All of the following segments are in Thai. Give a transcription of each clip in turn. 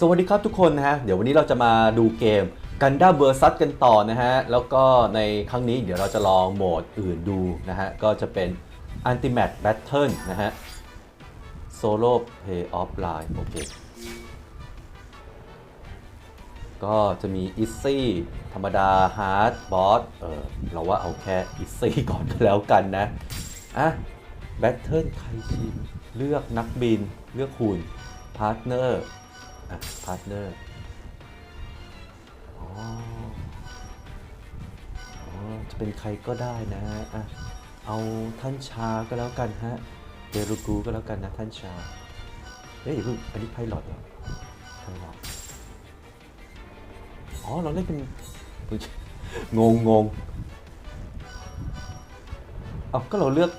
สวัสดีครับทุกคนนะฮะ เดี๋ยววันนี้เราจะมาดูเกมกันด้าเบอร์ซักันต่อนะฮะ แล้วก็ในครั้งนี้เดี๋ยวเราจะลองโหมดอื่นดูนะฮะ ก็จะเป็น Ultimate Battle นะฮะ Solo Play Offline โอเค ก็จะมี Easy ธรรมดา Hard Boss เออเราว่าเอาแค่ Easy ก่อนก็แล้วกันนะ อะ Battle ใครชิม เลือกนักบิน เลือกคุณ Partner อ่ะ Partner อ๋ออ๋อจะเป็นใครก็ได้นะอะเอาท่านชาก็แล้วกันฮะเดรุกูก็แล้วกันนะท่านชา เฮ้ยอย่าเพิ่งอันนี้ไพลอตเหรอไพลอตอ๋อ เราเล่นเป็น งงงงเอาก็เราเลือก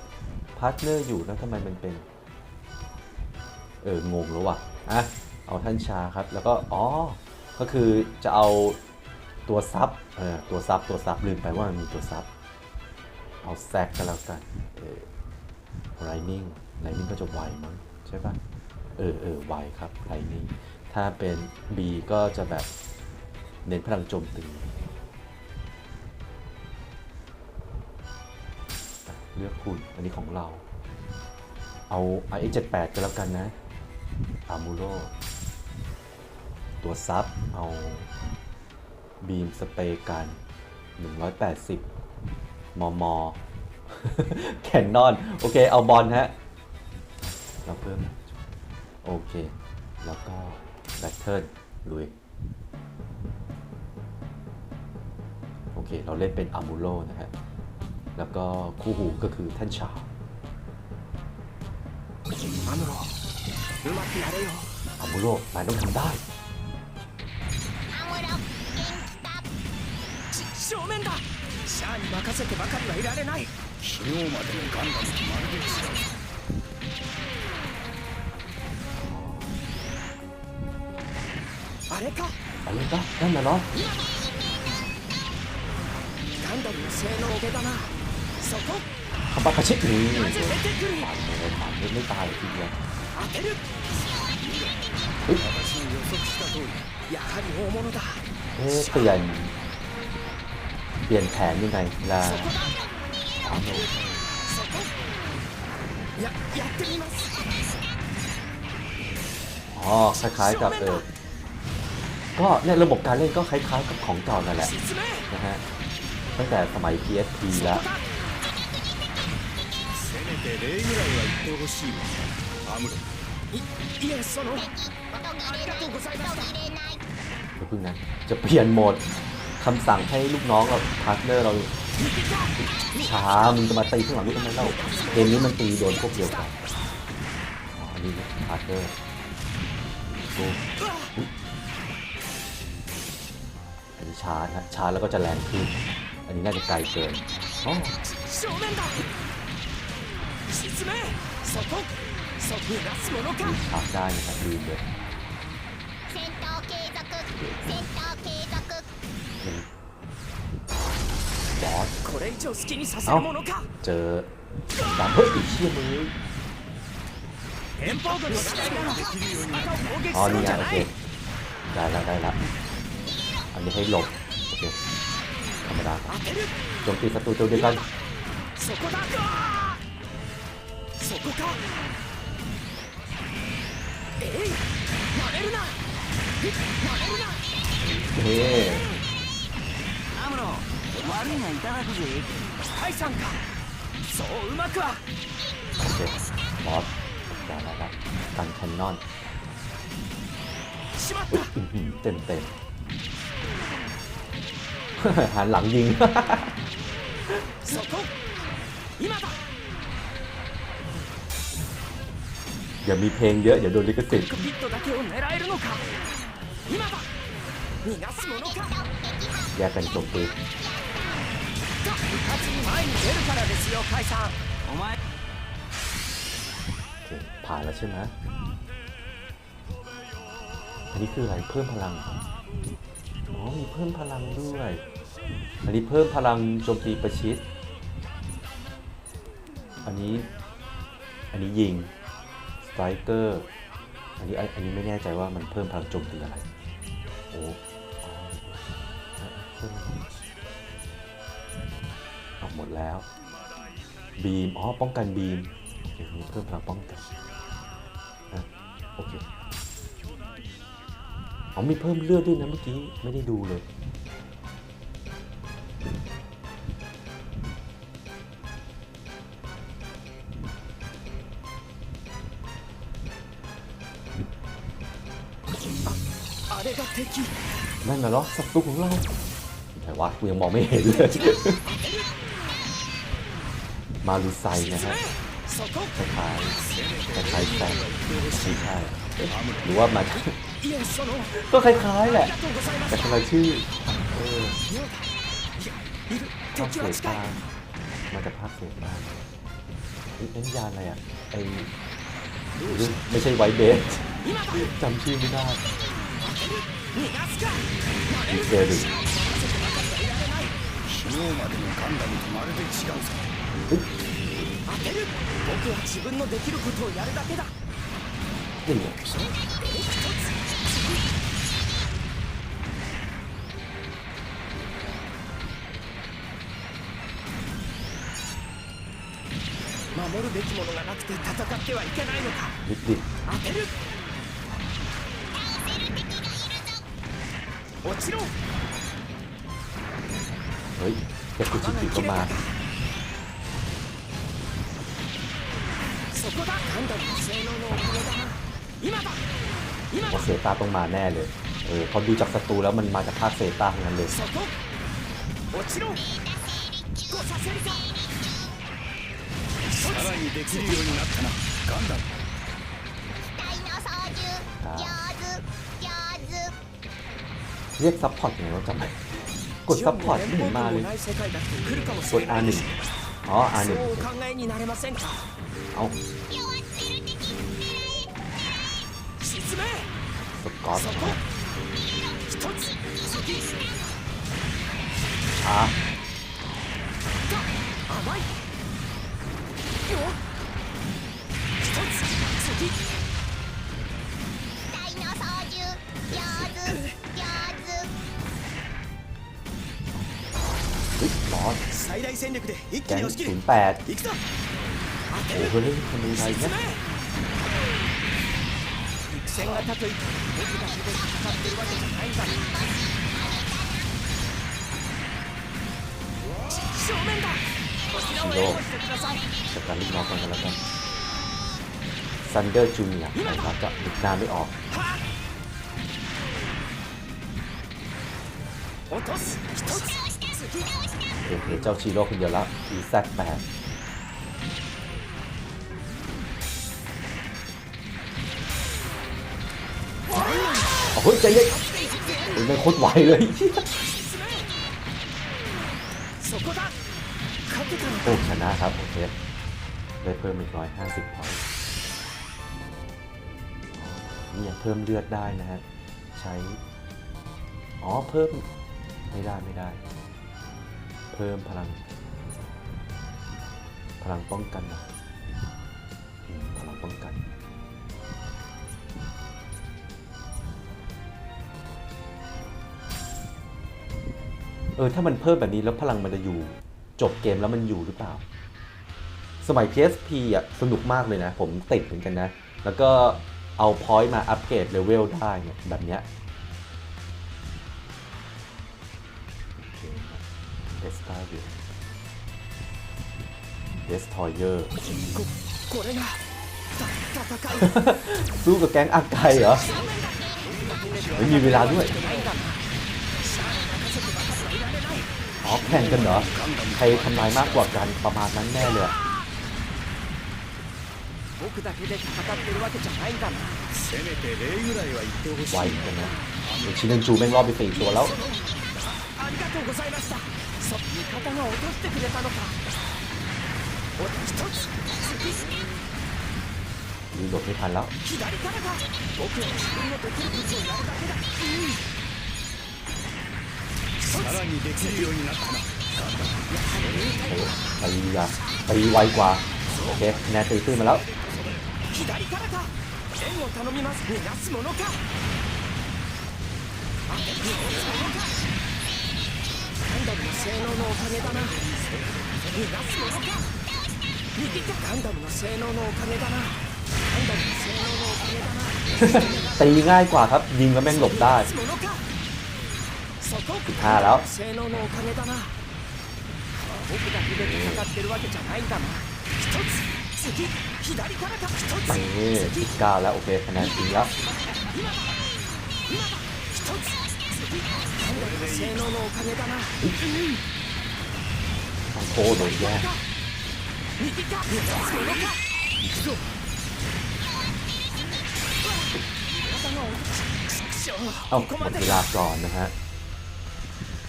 พาร์ทเนอร์อยู่แล้วทำไมมันเป็น เออ งงแล้วว่ะ อะ เอาท่านชาครับ แล้วก็อ๋อก็คือจะเอาตัวซับเออตัวซับตัวซับลืมไปว่ามันมีตัวซับเอาแซกก็แล้วกันเออไรนิ่งไรนิ่งก็จะไวมั้งใช่ปะเออเออไวครับไรนิ่งถ้าเป็น B ก็จะแบบเน้นพลังโจมตีเลือกคุณ อันนี้ของเรา เอา i 7 8ก็แล้วกันนะอามูโร ตัวซับเอาบีมสเปรย์กัน 180 มม แข่งนอน โอเค เอาบอลฮะ เราเพิ่ม โอเค แล้วก็แบตเทิร์ลลุย โอเค เราเล่นเป็นอามูโลนะฮะ แล้วก็คู่หูก็คือท่านชาวอามูโลนายต้องทำได้ 正面だシャアに任せてばかりはいられない昨日までのガンダムとまるで違うあれか อะไรปะนั่นน่ะเนาะ ガンダムの性能上だなそこ คำปาคาชินี่ なぜ出てくる ปั่นเลยปั่นเลยไม่ตายเลยทีเดียว 当てる เฮ้ย 私の予測した通りやはり大物だ เอ๊ะเปลี่ยน เปลี่ยนแผนยังไงลาอ๋อคล้ายๆกับเออก็เนี่ยระบบการเล่นก็คล้ายๆกับของเก่านั่นแหละนะฮะตั้งแต่สมัย PSP ละเดี๋ยวพิ่งนะจะเปลี่ยนโหมด คำสั่งให้ลูกน้องเราพาร์ทเนอร์เราช้ามึงจะมาตีข้างหลังลูกทำไมเล่าเกมนี้มันตีโดนพวกเดียวกันอ๋อนี่พาร์ทเนอร์ดูอันนี้ช้านะช้าแล้วก็จะแรงขึ้น อันนี้น่าจะไกลเกินอ๋อชาได้นะครับลืมเลย เอ้าเจอดาบเฮ้ยเชี่ยมืออันนี้ไงโอเคได้แล้วได้แล้วอันนี้ให้หลบโอเคธรรมดาโจมตีศัตรูตัวเดียวกันเฮ้ 悪いがいただくぜタイさんかそううまくは โอเคบอสได้แล้วครับกันแคนนอน しまっ อุ๊ย た อื้อหือเต็มเต็ม หันหลังยิง そこ今だ อย่ามีเพลงเยอะเดี๋ยวโดนลิขสิทธิ์ コックピットだけを狙えるのか今だ逃がすものか แยกกันโจมตี うかつ に前に出るからですよカイさんお前 โอเคผ่านแล้วใช่ไหมอันนี้คืออะไรเพิ่มพลังเหรออ๋อมีเพิ่มพลังด้วย อันนี้เพิ่มพลังโจมตีประชิด อันนี้ อันนี้ยิง สไตรเกอร์ อันนี้อันนี้ไม่แน่ใจว่ามันเพิ่มพลังโจมตีอะไร โอ้อ๋อเพิ่มออก หมดแล้ว บีม อ๋อ ป้องกันบีมอย่างนี้เพิ่มพลังป้องกันนะโอเคอ๋อมีเพิ่มเลือดด้วยนะเมื่อกี้ ไม่ได้ดูเลยนั่นน่ะเหรอศัตรูของเราแต่ว่ากูยังมองไม่เห็นเลย มาลูไซนะครับคล้ายคล้ายแซงสีไทยหรือว่ามาก็คล้ายๆแหละ แต่ทำไมชื่อเออภาคเศษบ้างมาจากภาคเศษบ้างเอ็นยานอะไรอะไอไม่ใช่ไวเบสจำชื่อไม่ได้ดีเซริ 当てる僕は自分のできることをやるだけだでも守るべきものがなくて戦ってはい。けないのか当てる落ちろはい119個回 โอาเซตาต้องมาแน่เลย เออพอดูจากศัตรูแล้วมันมาจากภาคเซตาทั้งนั้นเลยเรียกซัพพอร์ตอย่างไรจำไหมกดซัพพอร์ตที่หนมาเลย กดอันนี้อ๋ออันนี้เอา ยบอส 最大戦力で一気 แก๊ง に押し切 ศู る นย์แปด 行くぞ โอ้โหเฮ้ยคนดูไทย 沈 เนี่ย め戦型といって僕だけで戦ってるわけじゃないんだ正面だこちらを援護してください จัดการลูกน้องกันกันแล้วกันซันเดอร์จูเนียร์นะครับจะนึกนามไม่ออก はっ落とす一つ次 เห็นเห็นเจ้าชีโร่คนเดียวแล้ว EZ8 โอ้ ฮ้ยใจเย็นไม่โคตรไหวเลยโอ้ชนะครับโอเคได้เพิ่มอีกร้อยห้าสิบพอยต์เนี่ยเพิ่มเลือดได้นะฮะ ใช้ อ๋อ เพิ่ม ไม่ได้ไม่ได้ เพิ่มพลัง พลังป้องกันนะ เออถ้ามันเพิ่มแบบนี้แล้วพลังมันจะอยู่ จบเกมแล้วมันอยู่หรือเปล่า สมัย PSP อะสนุกมากเลยนะ ผมติดเหมือนกันนะ แล้วก็เอาพอยต์มาอัปเกรดเลเวลได้เนี่ยแบบเนี้ยเดสตาร์วิลเดสทอยเยอร์สู้กับแก๊งอากายเหรอไม่มีเวลาด้วย อ๋อแข่งกันเหรอ ใครทำลายมากกว่ากันประมาณนั้นแน่เลยไวจังนะชินเนจูแม่งรอบไปสี่ตัวแล้วรีโหลดไม่ทันแล้ว さらにできるようになったな โอ้ตียาตีไวกว่า โอเคคะแนนตีตื้นมาแล้ว 左からか 援を頼みます逃がすものかあ逃がすものかガンダムの性能のおかげだな逃がすものか逃げたガンダムの性能のおかげだなガンダムの性能のおかげだな ตีง่ายกว่าครับ ยิงแล้วแม่งหลบได้ ท่าแล้วนี่เก้าแล้วโอเคคะแนนจริงแล้วโคโดนแย่เอาหมดเวลาก่อนนะฮะ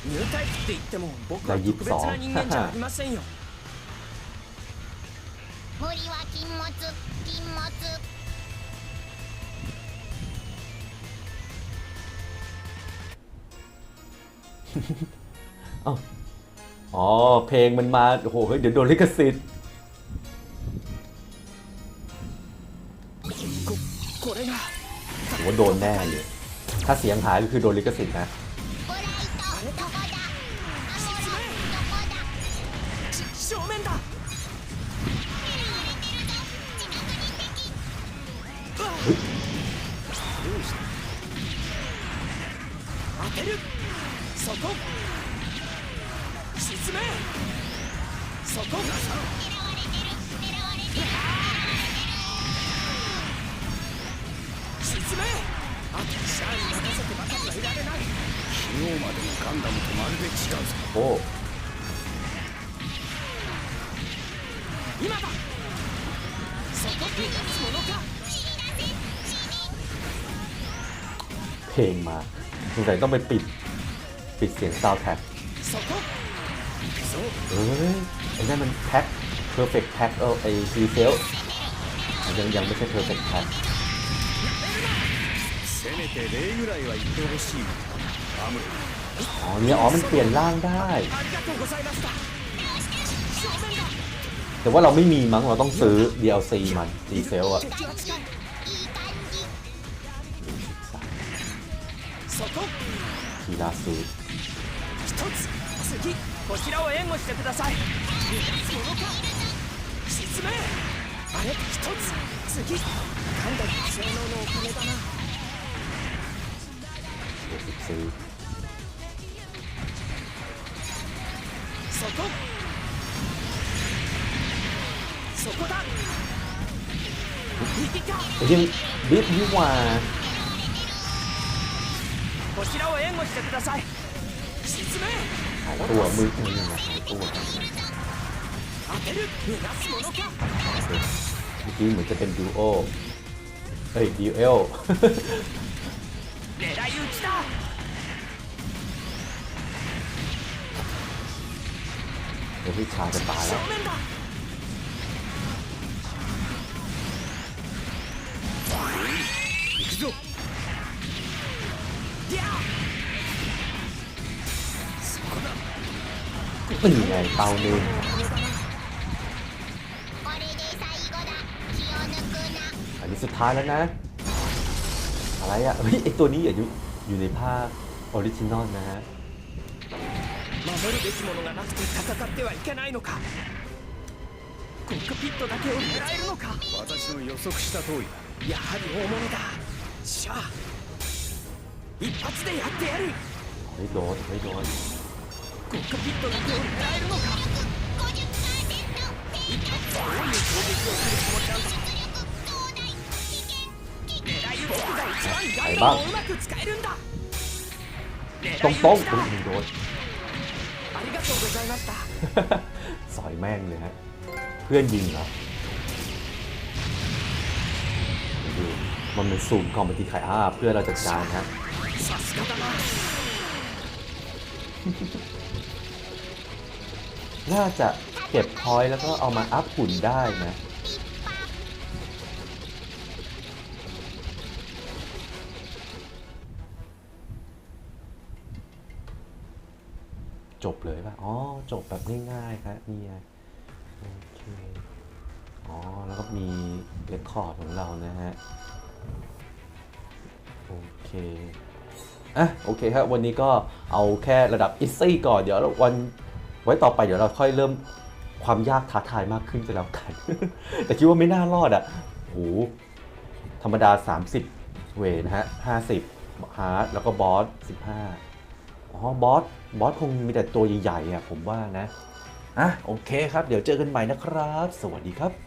入隊機って言っても僕は第特別な人間じゃありませんよ森は禁物禁物 อ๋อ เพลงมันมา โอ้โหเฮ้ยเดี๋ยวโดนลิขสิทธิ์ ここれが ผมว่าโดนแน่เลย ถ้าเสียงหายก็คือโดนลิขสิทธิ์นะ 沈めそこ沈めあとシャアに任せてばかりはいられない昨日までのガンダムとまるで違うぞ โอ้ 今だそこ逃がすものか เพลงมาสงสัยต้องไปปิด ปิดเสียงซาวด์แท็ก そこ行くぞ เออไอ้นั่นมันแพ็คเพอร์เฟกต์แพ็คเออไอ้ซีเซลยังยังไม่ใช่เพอร์เฟกต์แพ็คอ๋อเนี่ยอ๋อมันเปลี่ยนร่างได้ แต่ว่าเราไม่มีมั้งเราต้องซื้อ DLC มันดีเซลอะทีลาซื้อ 次こちらを援護してください。ものか。沈めあれ一つ。次。なんだ性能のおかだな。そこ。そこだ。右か biết biết biết mà こちらを援護してください。沈め ายตัวมือมือยังไงหายตัว 当てる逃がすものか เมื่อกี้เหมือนจะเป็นดูโอเฮ้ยดูเอล 狙い撃ちだ เดี๋ยวพี่ชายจะตาย 正 แล้ว 面だ行くぞ ギャー นี่ไงเตาหนึ่ง これで最後だ気を抜くな อันนี้สุดท้ายแล้วนะ อะไรอ่ะเฮ้ยไอตัวนี้อยู่อยู่ในภาคออริจินอลนะฮะ 守るべきものがなくて戦ってはいけないのかコックピットだけを狙えるのか私の予測した通りだやはり大物だしゃあ一発でやってやる เฮ้ยโดนเฮ้ยโ ดน コックピットだけを狙えるのか一発どういう攻撃をするつもりなんだ狙い撃ちが一番ガンダムをうまく使えるんだ ตรงตรงๆอุ๊ยมึงโดน ありがとうございました สอยแม่งเลยฮะ เพื่อนยิงเหรอดูมันเป็นซูมคอมไปที่ใครอ่าเพื่อนเราจัดการฮะ さすがだな น่าจะเก็บพอยต์แล้วก็เอามาอัพหุ่นได้นะ จบเลยป่ะ อ๋อ จบแบบง่ายๆครับเนี่ไงโอเค อ๋อ แล้วก็มีเรคคอร์ดของเรานะฮะ โอเค อะโอเคครับวันนี้ก็เอาแค่ระดับอิซซี่ก่อนเดี๋ยววันไว้ต่อไปเดี๋ยวเราค่อยเริ่มความยากท้าทายมากขึ้นไปแล้วกัน แต่คิดว่าไม่น่ารอดอะโหธรรมดา 30 เวนะฮะ50ฮาร์ดแล้วก็บอส15อ๋อบอสบอสคงมีแต่ตัวใหญ่ๆอะผมว่านะอะโอเคครับ เดี๋ยวเจอกันใหม่นะครับ สวัสดีครับ